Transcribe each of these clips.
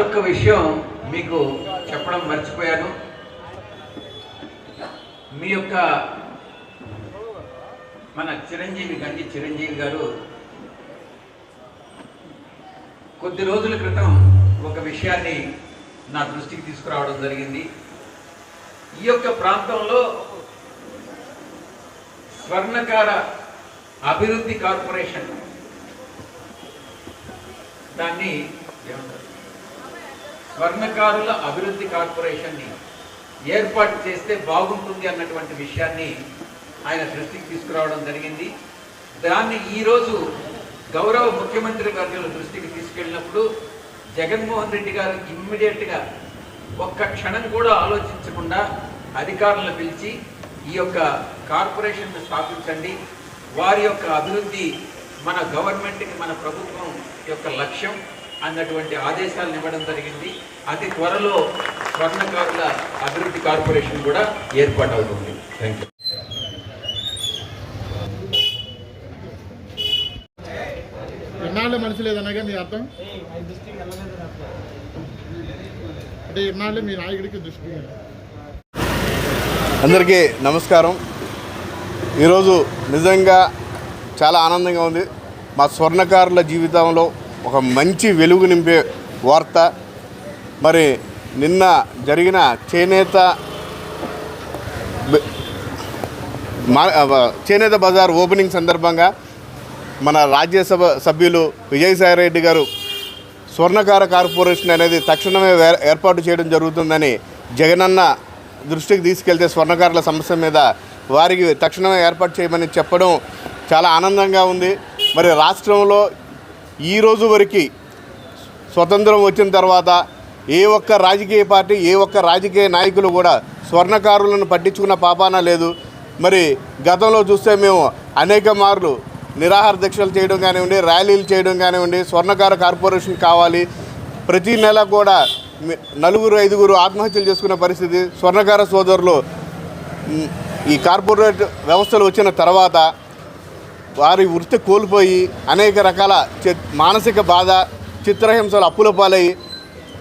మరొక విషయం మీకు చెప్పడం మర్చిపోయాను మీ యొక్క మన చిరంజీవి గంజి చిరంజీవి గారు కొద్ది రోజుల క్రితం ఒక విషయాన్ని నా దృష్టికి తీసుకురావడం జరిగింది ఈ యొక్క ప్రాంతంలో స్వర్ణకార అభివృద్ధి కార్పొరేషన్ దాన్ని ఏమంటారు? స్వర్ణకారుల అభివృద్ధి కార్పొరేషన్ని ఏర్పాటు చేస్తే బాగుంటుంది అన్నటువంటి విషయాన్ని ఆయన దృష్టికి తీసుకురావడం జరిగింది. దాన్ని ఈరోజు గౌరవ ముఖ్యమంత్రి వర్యుల దృష్టికి తీసుకెళ్ళినప్పుడు జగన్మోహన్ రెడ్డి గారు ఇమ్మీడియట్గా ఒక్క క్షణం కూడా ఆలోచించకుండా అధికారులను పిలిచి ఈ యొక్క కార్పొరేషన్ను స్థాపించండి. వారి యొక్క అభివృద్ధి మన గవర్నమెంట్కి మన ప్రభుత్వం యొక్క లక్ష్యం. అన్నటువంటి ఆదేశాలను ఇవ్వడం జరిగింది. అతి త్వరలో స్వర్ణకారుల అభివృద్ధి కార్పొరేషన్ కూడా ఏర్పాటు అవుతుంది థ్యాంక్ యూ ఎన్నాళ్ళు మనసు లేదనగా మీ అర్థం? అంటే ఎన్నాళ్ళు మీ నాయకుడికి దృష్టి. అందరికీ నమస్కారం. ఈరోజు నిజంగా చాలా ఆనందంగా ఉంది. మా స్వర్ణకారుల జీవితంలో ఒక మంచి వెలుగు నింపే వార్త. మరి నిన్న జరిగిన చేనేత మా- చేనేత బజార్ ఓపెనింగ్ సందర్భంగా మన రాజ్యసభ సభ్యులు విజయసాయిరెడ్డి గారు స్వర్ణకార కార్పొరేషన్ అనేది తక్షణమే ఏర్పాటు చేయడం జరుగుతుందని జగనన్న దృష్టికి తీసుకెళ్తే స్వర్ణకారుల సమస్య మీద వారికి తక్షణమే ఏర్పాటు చేయమని చెప్పడం చాలా ఆనందంగా ఉంది. మరి రాష్ట్రంలో ఈ రోజు వరకు స్వతంత్రం వచ్చిన తర్వాత ఏ ఒక్క రాజకీయ పార్టీ ఏ ఒక్క రాజకీయ నాయకులు కూడా స్వర్ణకారులను పట్టించుకున్న పాపాన లేదు. మరి గతంలో చూస్తే మేము అనేక మార్లు నిరాహార దీక్షలు చేయడం కానివ్వండి ర్యాలీలు చేయడం కానివ్వండి స్వర్ణకార కార్పొరేషన్ కావాలి. ప్రతి నెల కూడా నలుగురు ఐదుగురు ఆత్మహత్యలు చేసుకున్న పరిస్థితి స్వర్ణకార సోదరులు ఈ కార్పొరేట్ వ్యవస్థలు వచ్చిన తర్వాత వారి వృత్తి కోల్పోయి అనేక రకాల మానసిక బాధ చిత్రహింసలు అప్పుల పాలై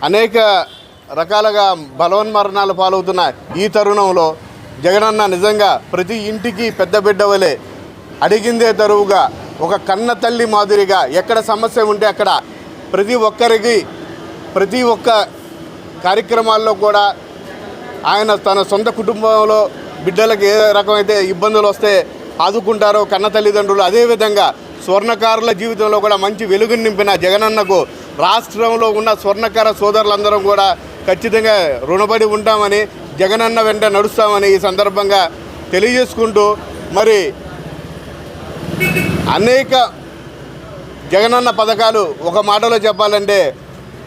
అనేక రకాలుగా బలవన్మరణాలు పాలవుతున్న ఈ తరుణంలో జగనన్న నిజంగా ప్రతి ఇంటికి పెద్ద బిడ్డ వలె అడిగిందే తరువుగా ఒక కన్న తల్లి మాదిరిగా ఎక్కడ సమస్య ఉంటే అక్కడ ప్రతి ఒక్కరికి ప్రతి ఒక్క కార్యక్రమాల్లో కూడా ఆయన తన సొంత కుటుంబంలో బిడ్డలకు ఏ రకమైతే ఇబ్బందులు వస్తే ఆదుకుంటారో కన్న తల్లిదండ్రులు అదేవిధంగా స్వర్ణకారుల జీవితంలో కూడా మంచి వెలుగు నింపిన జగనన్నకు రాష్ట్రంలో ఉన్న స్వర్ణకార సోదరులందరం కూడా ఖచ్చితంగా రుణపడి ఉంటామని జగనన్న వెంట నడుస్తామని ఈ సందర్భంగా తెలియజేసుకుంటూ మరి అనేక జగనన్న పథకాలు ఒక మాటలో చెప్పాలంటే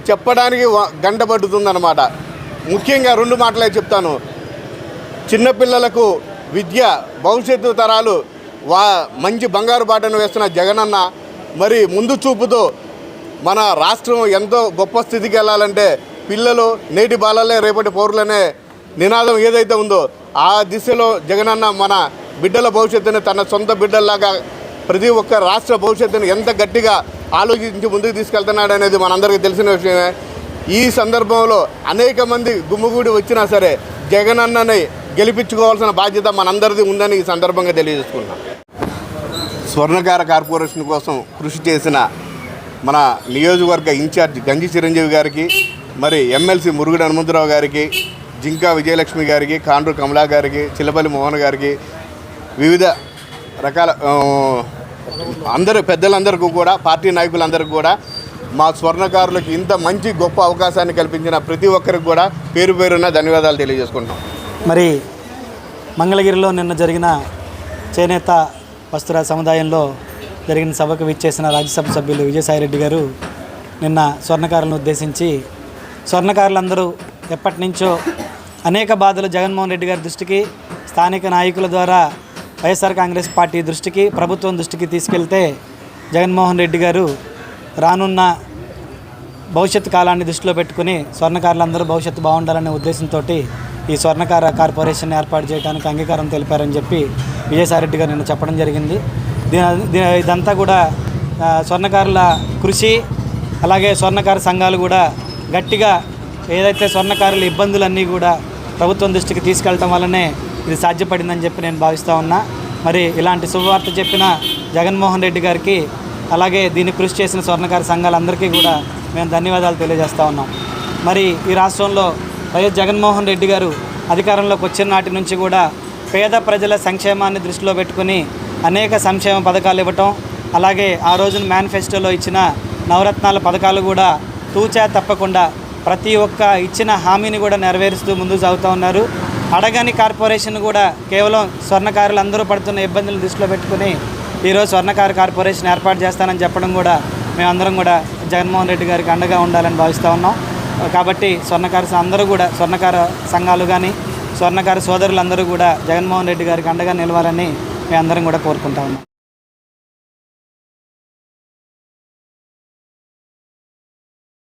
చెప్పడానికి గంట పడుతుందన్నమాట. ముఖ్యంగా రెండు మాటలే చెప్తాను. చిన్నపిల్లలకు విద్య భవిష్యత్తు తరాలు వా మంచి బంగారు బాటను వేస్తున్న జగనన్న మరి ముందు చూపుతో మన రాష్ట్రం ఎంతో గొప్ప స్థితికి వెళ్ళాలంటే పిల్లలు నేటి బాలలే రేపటి పౌరులనే నినాదం ఏదైతే ఉందో ఆ దిశలో జగనన్న మన బిడ్డల భవిష్యత్తుని తన సొంత బిడ్డల్లాగా ప్రతి ఒక్క రాష్ట్ర భవిష్యత్తుని ఎంత గట్టిగా ఆలోచించి ముందుకు తీసుకెళ్తున్నాడు అనేది మనందరికీ తెలిసిన విషయమే. ఈ సందర్భంలో అనేక మంది గుమ్ముగూడి వచ్చినా సరే జగనన్నని గెలిపించుకోవాల్సిన బాధ్యత మనందరిది ఉందని ఈ సందర్భంగా తెలియజేసుకున్నాం. స్వర్ణకార కార్పొరేషన్ కోసం కృషి చేసిన మన నియోజకవర్గ ఇన్ఛార్జ్ గంజి చిరంజీవి గారికి మరి ఎమ్మెల్సీ మురుగుడు హనుమంతరావు గారికి జింకా విజయలక్ష్మి గారికి కాండ్రు కమలా గారికి చిల్లపల్లి మోహన్ గారికి వివిధ రకాల అందరూ పెద్దలందరికీ కూడా పార్టీ నాయకులందరికీ కూడా మా స్వర్ణకారులకు ఇంత మంచి గొప్ప అవకాశాన్ని కల్పించిన ప్రతి ఒక్కరికి కూడా పేరు పేరున ధన్యవాదాలు తెలియజేసుకుంటాం మరి మంగళగిరిలో నిన్న జరిగిన చేనేత వస్త్ర సముదాయంలో జరిగిన సభకు విచ్చేసిన రాజ్యసభ సభ్యులు విజయసాయిరెడ్డి గారు నిన్న స్వర్ణకారులను ఉద్దేశించి స్వర్ణకారులందరూ ఎప్పటి నుంచో అనేక బాధలు జగన్మోహన్ రెడ్డి గారి దృష్టికి స్థానిక నాయకుల ద్వారా వైఎస్ఆర్ కాంగ్రెస్ పార్టీ దృష్టికి ప్రభుత్వం దృష్టికి తీసుకెళ్తే జగన్మోహన్ రెడ్డి గారు రానున్న భవిష్యత్తు కాలాన్ని దృష్టిలో పెట్టుకుని స్వర్ణకారులందరూ భవిష్యత్తు బాగుండాలనే ఉద్దేశంతో ఈ స్వర్ణకార కార్పొరేషన్ ఏర్పాటు చేయడానికి అంగీకారం తెలిపారని చెప్పి విజయసాయిరెడ్డి గారు నిన్న చెప్పడం జరిగింది. ఇదంతా కూడా స్వర్ణకారుల కృషి అలాగే స్వర్ణకార సంఘాలు కూడా గట్టిగా ఏదైతే స్వర్ణకారుల ఇబ్బందులన్నీ కూడా ప్రభుత్వం దృష్టికి తీసుకెళ్ళటం వల్లనే ఇది సాధ్యపడిందని చెప్పి నేను భావిస్తూ ఉన్నా. మరి ఇలాంటి శుభవార్త చెప్పిన జగన్మోహన్ రెడ్డి గారికి అలాగే దీన్ని కృషి చేసిన స్వర్ణకార సంఘాలందరికీ కూడా మేము ధన్యవాదాలు తెలియజేస్తూ ఉన్నాం. మరి ఈ రాష్ట్రంలో వైఎస్ జగన్మోహన్ రెడ్డి గారు అధికారంలోకి వచ్చిన నాటి నుంచి కూడా పేద ప్రజల సంక్షేమాన్ని దృష్టిలో పెట్టుకుని అనేక సంక్షేమ పథకాలు ఇవ్వటం అలాగే ఆ రోజున మేనిఫెస్టోలో ఇచ్చిన నవరత్నాల పథకాలు కూడా తూచా తప్పకుండా ప్రతి ఒక్క ఇచ్చిన హామీని కూడా నెరవేరుస్తూ ముందుకు సాగుతూ ఉన్నారు. అడగని కార్పొరేషన్ కూడా కేవలం స్వర్ణకారులు అందరూ పడుతున్న ఇబ్బందులను దృష్టిలో పెట్టుకుని ఈరోజు స్వర్ణకారు కార్పొరేషన్ ఏర్పాటు చేస్తానని చెప్పడం కూడా మేమందరం కూడా జగన్మోహన్ రెడ్డి గారికి అండగా ఉండాలని భావిస్తూ ఉన్నాం. కాబట్టి స్వర్ణకారు అందరూ కూడా స్వర్ణకార సంఘాలు కానీ స్వర్ణకారు సోదరులందరూ కూడా జగన్మోహన్ రెడ్డి గారికి అండగా నిలవాలని అందరం కూడా కోరుకుంటా ఉన్నాం.